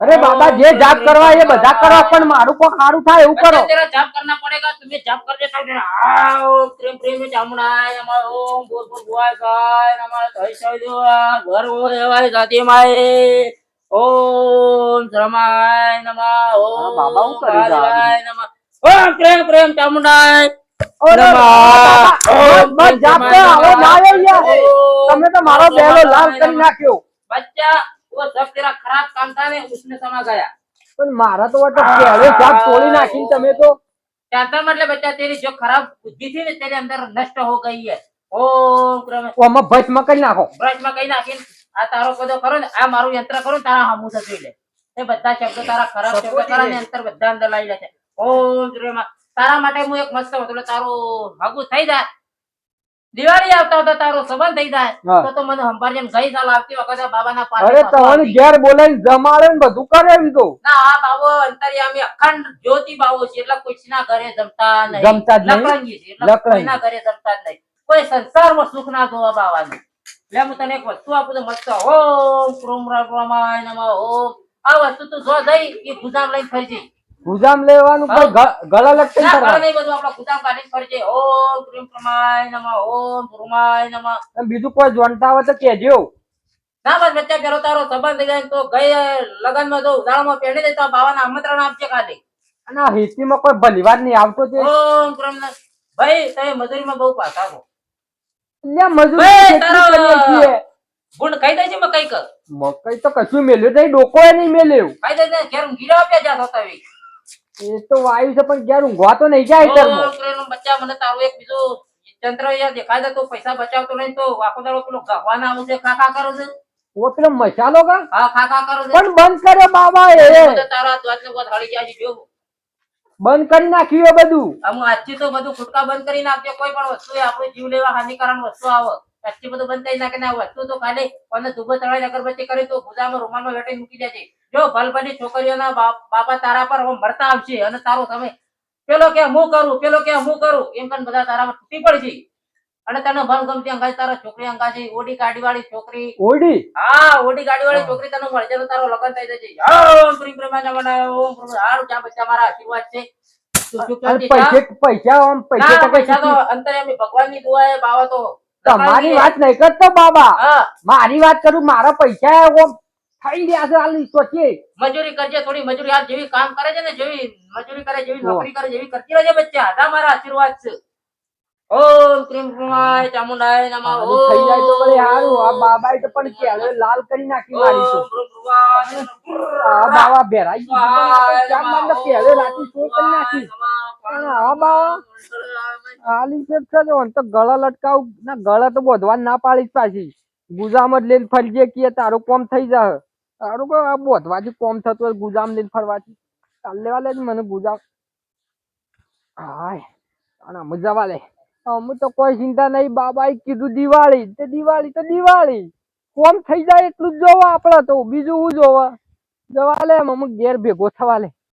અરે બાબા જે જાપ કરવા એ બધા કરો પણ મારું કોણ સારું થાય એવું કરો. જાપ કરના પડેગા તમે જાપ કરજે તો આમ પ્રેમ પ્રેમ ચામડાય અમાર ઓમ બોલ બોલ ગોવાય ગાય અમાર થઈ થઈ ઘર ઓ એવાય જાતિ માય. ઓમ શ્રમાય નમઃ ઓમ બાબા હું કરી જાય નમઃ. ઓમ પ્રેમ પ્રેમ ચામડાય તમે તો મારો બેલો લાલ કરી નાખ્યો. બચ્ચા वो सब तेरा खराब काम था ने उसमें समा गया પણ મારા તો વાટો પહેલો જાપ તોડી નાખીને તમે તો कैंसर मतलब बच्चा तेरी जो खराब बुद्धि थी ना तेरे अंदर नष्ट हो गई है ओम क्रम આમાં ભસ્મ કરી નાખો બ્રશ માં કઈ નાખીને આ તારો બધો કરો ને આ મારું યંત્ર કરો ને તારા હામું થતું લે એ બધા શબ્દો તારા ખરાબ શબ્દો તારા ને અંતર બધા અંદર લાવી લે છે ઓમ શ્રીમાં તારા માટે હું એક મસ્ત હતું એટલે તારું હગું થઈ જાય દિવાળી આવતા આવતા તારો સંબંધ થઈ જાય તો તો મને સંભાળજે ને ગઈ સાલ આવતી વખતે બાબાના પાસે અરે તમને ઘેર બોલાવીને જમાડે ને બધું કરે એમ તો. ના આ બાબો અંતરિયામી અખંડ જ્યોતિ બાબો છે એટલે કોઈના ઘરે જમતા નહીં. જમતા જ નહીં. છે એટલે. કોઈના ઘરે જમતા જ નહીં. કોઈ સંસારમાં સુખ ના જોવા બાવાનું એટલે હું તને એક વસ્તુ આપું તો મસ્ત ઓમ ક્રોમ રામાય નમઃ ઓમ. આ વસ્તુ તું જો જઈ એ ગુજામ લઈને ફરજે ગુજામ લેવાનું પણ ગળા ના ઘરે નહીં બધું આપણો ગુજામ કાઢી ફરજે ઓમ ક્રીમ પ્રમાય નમઃ ઓમ ધ્રુમાય નમઃ. બીજું કોઈ જોનતા હોય તો કેજો ના બસ બચ્ચા પેલો તારો સંબંધ જાય તો ગઈ લગનમાં જો ઉદાળમાં પહેરી દેતા બાવાને આમંત્રણ આપજે કાલે. અને આ હિસ્ટ્રીમાં કોઈ ભલીવાર નહીં આવતો છે ઓમ ક્રમ ભાઈ તમે મજૂરીમાં બહુ પાછા છો લ્યા મજૂરી તારો- ગુણ ખાઈ દેજે મેં કઈ કર. મકઈ તો કશું મેલ્યું નહીં ડોકો નહીં મેલ્યું. ખાઈ દેજે ઘેર ગીરા આપ્યા જ્યાં થતા એ તો વાયુ છે પણ ઘેર ઊંઘવા તો નહીં જાય. બચ્ચા મને તારું એક બીજું તંત્ર યાર દેખાય તો પૈસા બચાવતો નહીં તો આખો દાડો પેલો ગહવાના આવું છે ખા ખા કરો છે? ઓ પેલો મસાલો કા? હા ખા ખા કરો છે. પણ બંધ કર્યો બાબા એ. તારા દ્વારને વાત હળી જાય છે જો. બંધ કરી નાખ્યું એ બધું. આમ આજથી તો બધું ખુટકા બંધ કરી નાખજો કોઈ પણ વસ્તુ એ આપણો જીવ લેવા હાનિકારક વસ્તુ આવે. આજથી બધું બંધ થઈ નાખે આ વસ્તુ તો કાઢે. અને ધુબો ચડાવી અગરબત્તી કરી તો ગુદામાં રૂમાલમાં લટી મૂકી દેજે. જો ભલભલી છોકરીઓના બાપા તારા પર મરતા આવશે અને તારો તમે પેલો કે હું કરું પેલો કે હું કરું એમ કરીને બધા તારા પર તૂટી પડશે. અને તને ભણ ગમતી અંગાજ તારા છોકરી અંગાજી ઓડી ગાડી વાળી છોકરી. ઓડી? હા ઓડી ગાડી વાળી છોકરી તને મળશે તો તારો લગ્ન થઈ જશે. ઓમ પ્રેમ પ્રેમાના બનાવે ઓમ પ્રેમ હારું જ્યાં બચ્ચા મારા આશીર્વાદ છે. પૈસા. પૈસે પૈસા તો અંતરે ભગવાનની દુઆ બાવા તો તમારી વાત નહીં કરતો બાબા. મારી વાત કરું મારા પૈસા થઈ ગયા છે હાલ મજૂરી કરજે થોડી મજૂરી હાલ જેવી કામ કરે છે ને જેવી મજૂરી કરે જેવી નોકરી કરે જેવી કરતી રહેજે બચ્ચા. મારા આશીર્વાદ છે. ઓમ ક્રીમ કુમાય ચામુંડાય નમઃ. હારું થઈ જાય તો ભલે હારું. આ બાબાએ તો પણ કે લાલ કરી નાખી મારી. આ બાવા ભેરાઈ રાતી શું કરી નાખી. આ બાવા. આલી છે તો ગળા લટકાવ ના, ગળા તો બોધવા ના પાડીશ પાછી. ગુજામ જ લઈને ફરજે કે તારું કોમ થઈ જાય તારું કોઈ આ બોધવાથી કોમ થતું હોય ગુજામ લઈને ફરવાથી. ચાલ, લેવા લે મને ગુજામ હાય, અને મજાવા લે અમે તો કોઈ ચિંતા નહીં. બાબાએ કીધું દિવાળી. તે દિવાળી તો દિવાળી. કોમ થઈ જાય એટલું જ જોવા આપડે તો. બીજું શું જોવા? જવા લે અમુક ઘેર ભેગો થવા લે